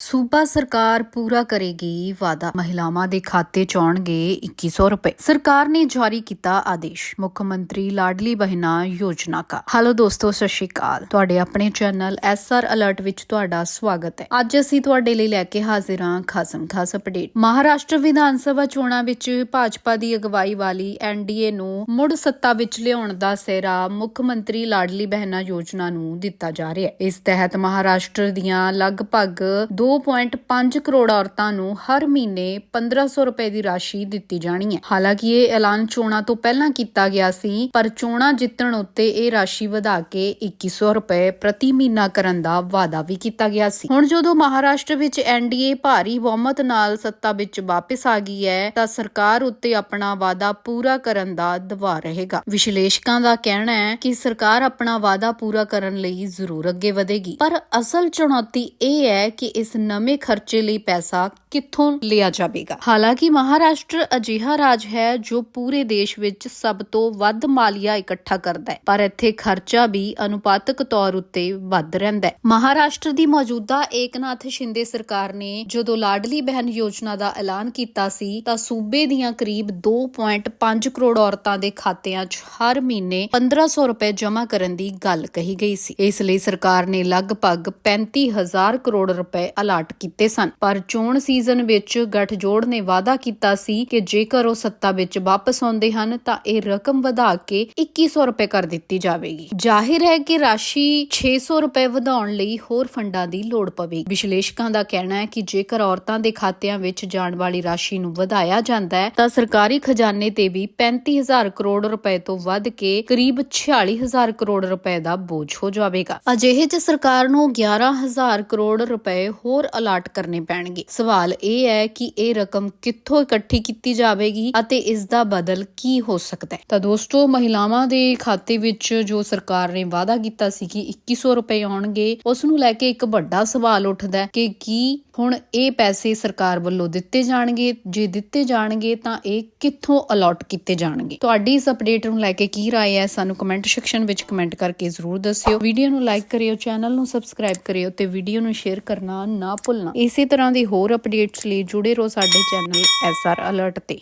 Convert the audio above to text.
ਸੂਬਾ ਸਰਕਾਰ ਪੂਰਾ ਕਰੇਗੀ ਵਾਅਦਾ। ਮਹਿਲਾਵਾਂ ਦੇ ਖਾਤੇ ਚ ਆਉਣਗੇ 2100 ਰੁਪਏ। ਸਰਕਾਰ ਨੇ ਜਾਰੀ ਕੀਤਾ ਆਦੇਸ਼। ਮੁੱਖ ਮੰਤਰੀ ਲਾਡਲੀ ਬਹਿਨਾ ਯੋਜਨਾ ਕਾ। ਹੈਲੋ ਦੋਸਤੋ, ਸਤਿ ਸ਼੍ਰੀ ਅਕਾਲ। ਤੁਹਾਡੇ ਆਪਣੇ ਚੈਨਲ ਐਸਆਰ ਅਲਰਟ ਵਿੱਚ ਤੁਹਾਡਾ ਸਵਾਗਤ ਹੈ। ਅੱਜ ਅਸੀਂ ਤੁਹਾਡੇ ਲਈ ਲੈ ਕੇ ਹਾਜ਼ਰ ਹਾਂ ਖਾਸਮ ਖਾਸ ਅਪਡੇਟ। ਮਹਾਰਾਸ਼ਟਰ ਵਿਧਾਨ ਸਭਾ ਚੋਣਾਂ ਵਿੱਚ ਭਾਜਪਾ ਦੀ ਅਗਵਾਈ ਵਾਲੀ ਐਨਡੀਏ ਨੂੰ ਮੁੜ ਸੱਤਾ ਵਿੱਚ ਲਿਆਉਣ ਦਾ ਸਿਹਰਾ ਮੁੱਖ ਮੰਤਰੀ ਲਾਡਲੀ ਬਹਿਨਾ ਯੋਜਨਾ ਨੂੰ ਦਿੱਤਾ ਜਾ ਰਿਹਾ ਹੈ। ਇਸ ਤਹਿਤ ਮਹਾਰਾਸ਼ਟਰ ਦੀਆਂ ਲਗਭਗ 2.5 ਕਰੋੜ ਔਰਤਾਂ ਨੂੰ ਹਰ ਮਹੀਨੇ 1500 ਰੁਪਏ ਦੀ ਰਾਸ਼ੀ ਦਿੱਤੀ ਜਾਣੀ ਹੈ। ਹਾਲਾਂਕਿ ਇਹ ਐਲਾਨ ਚੋਣਾਂ ਤੋਂ ਪਹਿਲਾਂ ਕੀਤਾ ਗਿਆ ਸੀ, ਪਰ ਚੋਣਾਂ ਜਿੱਤਣ ਉੱਤੇ ਇਹ ਰਾਸ਼ੀ ਵਧਾ ਕੇ 2100 ਰੁਪਏ ਪ੍ਰਤੀ ਮਹੀਨਾ ਕਰਨ ਦਾ ਵਾਅਦਾ ਵੀ ਕੀਤਾ ਗਿਆ ਸੀ। ਹੁਣ ਜਦੋਂ ਮਹਾਰਾਸ਼ਟਰ ਵਿੱਚ ਐਨਡੀਏ ਭਾਰੀ ਬਹੁਮਤ ਨਾਲ ਸੱਤਾ ਵਿੱਚ ਵਾਪਸ ਆ ਗਈ ਹੈ, ਤਾਂ ਸਰਕਾਰ ਉੱਤੇ ਆਪਣਾ ਵਾਅਦਾ ਪੂਰਾ ਕਰਨ ਦਾ ਦਬਾਅ ਰਹੇਗਾ। ਵਿਸ਼ਲੇਸ਼ਕਾਂ ਦਾ ਕਹਿਣਾ ਹੈ ਕਿ ਸਰਕਾਰ ਆਪਣਾ ਵਾਅਦਾ ਪੂਰਾ ਕਰਨ ਲਈ ਜ਼ਰੂਰ ਅੱਗੇ ਵਧੇਗੀ। ਪਰ ਅਸਲ ਚੁਣੌਤੀ ਇਹ ਹੈ ਕਿ ਇਸ ਨਵੇਂ ਖਰਚੇ ਲਈ ਪੈਸਾ ਕਿੱਥੋਂ ਲਿਆ ਜਾਵੇਗਾ? ਹਾਲਾਂਕਿ ਮਹਾਰਾਸ਼ਟਰ ਅਜਿਹਾ ਰਾਜ ਹੈ ਜੋ ਪੂਰੇ ਦੇਸ਼ ਵਿੱਚ ਸਭ ਤੋਂ ਵੱਧ ਮਾਲੀਆ ਇਕੱਠਾ ਕਰਦਾ ਹੈ, ਪਰ ਇੱਥੇ ਖਰਚਾ ਵੀ ਅਨੁਪਾਤਕ ਤੌਰ ਉੱਤੇ ਵੱਧ ਰਹਿੰਦਾ ਹੈ। ਮਹਾਰਾਸ਼ਟਰ ਦੀ ਮੌਜੂਦਾ ਏਕਨਾਥ ਸ਼ਿੰਦੇ ਸਰਕਾਰ ਨੇ ਜਦੋਂ ਲਾਡਲੀ ਬਹਿਨ ਯੋਜਨਾ ਦਾ ਐਲਾਨ ਕੀਤਾ ਸੀ, ਤਾਂ ਸੂਬੇ ਦੀਆਂ ਕਰੀਬ 2.5 ਕਰੋੜ ਔਰਤਾਂ ਦੇ ਖਾਤਿਆਂ 'ਚ ਹਰ ਮਹੀਨੇ 1500 ਰੁਪਏ ਜਮ੍ਹਾਂ ਕਰਨ ਦੀ ਗੱਲ ਕਹੀ ਗਈ ਸੀ। ਇਸ ਲਈ ਸਰਕਾਰ ਨੇ ਲਗਭਗ 35000 ਕਰੋੜ ਰੁਪਏ ਅਲਾਟ ਕੀਤੇ ਸਨ, ਪਰ ਚੋਣ ਸੀ ਸੀਜ਼ਨ ਵਿੱਚ ਗੱਠਜੋੜ ਨੇ ਵਾਅਦਾ ਕੀਤਾ ਸੀ ਕਿ ਜੇਕਰ ਉਹ ਸੱਤਾ ਵਿੱਚ ਵਾਪਸ ਆਉਂਦੇ ਹਨ, ਤਾਂ ਇਹ ਰਕਮ ਵਧਾ ਕੇ 2100 ਰੁਪਏ ਕਰ ਦਿੱਤੀ ਜਾਵੇਗੀ। ਜ਼ਾਹਿਰ ਹੈ ਕਿ ਰਾਸ਼ੀ 600 ਰੁਪਏ ਵਧਾਉਣ ਲਈ ਹੋਰ ਫੰਡਾਂ ਦੀ ਲੋੜ ਪਵੇਗੀ। ਵਿਸ਼ਲੇਸ਼ਕਾਂ ਦਾ ਕਹਿਣਾ ਹੈ ਕਿ ਜੇਕਰ ਔਰਤਾਂ ਦੇ ਖਾਤਿਆਂ ਵਿੱਚ ਜਾਣ ਵਾਲੀ ਰਾਸ਼ੀ ਨੂੰ ਵਧਾਇਆ ਜਾਂਦਾ ਹੈ, ਤਾਂ ਸਰਕਾਰੀ ਖਜ਼ਾਨੇ ਤੇ ਵੀ 35000 ਕਰੋੜ ਰੁਪਏ ਤੋਂ ਵੱਧ ਕੇ ਕਰੀਬ 46000 ਕਰੋੜ ਰੁਪਏ ਦਾ ਬੋਝ ਹੋ ਜਾਵੇਗਾ। ਅਜਿਹੇ 'ਚ ਸਰਕਾਰ ਨੂੰ 11000 ਕਰੋੜ ਰੁਪਏ ਹੋਰ ਅਲਾਟ ਕਰਨੇ ਪੈਣਗੇ। ਸਵਾਲ ਇਹ ਹੈ ਕਿ ਇਹ ਰਕਮ ਕਿੱਥੋਂ ਇਕੱਠੀ ਕੀਤੀ ਜਾਵੇਗੀ ਅਤੇ ਇਸ ਦਾ ਬਦਲ ਕੀ ਹੋ ਸਕਦਾ ਹੈ ਤਾਂ ਦੋਸਤੋ ਮਹਿਲਾਵਾਂ ਦੇ ਖਾਤੇ ਵਿੱਚ ਜੋ ਸਰਕਾਰ ਨੇ ਵਾਅਦਾ ਕੀਤਾ ਸੀ ਕਿ 2100 ਰੁਪਏ ਆਉਣਗੇ ਉਸ ਨੂੰ ਲੈ ਕੇ ਇੱਕ ਵੱਡਾ ਸਵਾਲ ਉੱਠਦਾ ਹੈ ਕਿ ਕੀ ਹੁਣ ਇਹ ਪੈਸੇ ਸਰਕਾਰ ਵੱਲੋਂ ਦਿੱਤੇ ਜਾਣਗੇ ਜੇ ਦਿੱਤੇ ਜਾਣਗੇ ਤਾਂ ਇਹ ਕਿੱਥੋਂ ਅਲਾਟ ਕੀਤੇ ਜਾਣਗੇ ਤੁਹਾਡੀ ਇਸ ਅਪਡੇਟ ਨੂੰ ਲੈ ਕੇ ਕੀ رائے ਹੈ ਸਾਨੂੰ ਕਮੈਂਟ ਸੈਕਸ਼ਨ ਵਿੱਚ ਕਮੈਂਟ ਕਰਕੇ ਜ਼ਰੂਰ ਦੱਸਿਓ ਵੀਡੀਓ ਨੂੰ ਲਾਈਕ ਕਰਿਓ ਚੈਨਲ ਨੂੰ ਸਬਸਕ੍ਰਾਈਬ ਕਰਿਓ ਤੇ ਵੀਡੀਓ ਨੂੰ ਸ਼ੇਅਰ ਕਰਨਾ ਨਾ ਭੁੱਲਣਾ ਇਸੇ ਤਰ੍ਹਾਂ ਦੀ ਹੋਰ ਅਪਡੇਟਸ ਲਈ ਜੁੜੇ ਰਹੋ ਸਾਡੇ ਚੈਨਲ ਐਸਆਰ ਅਲਰਟ ਤੇ।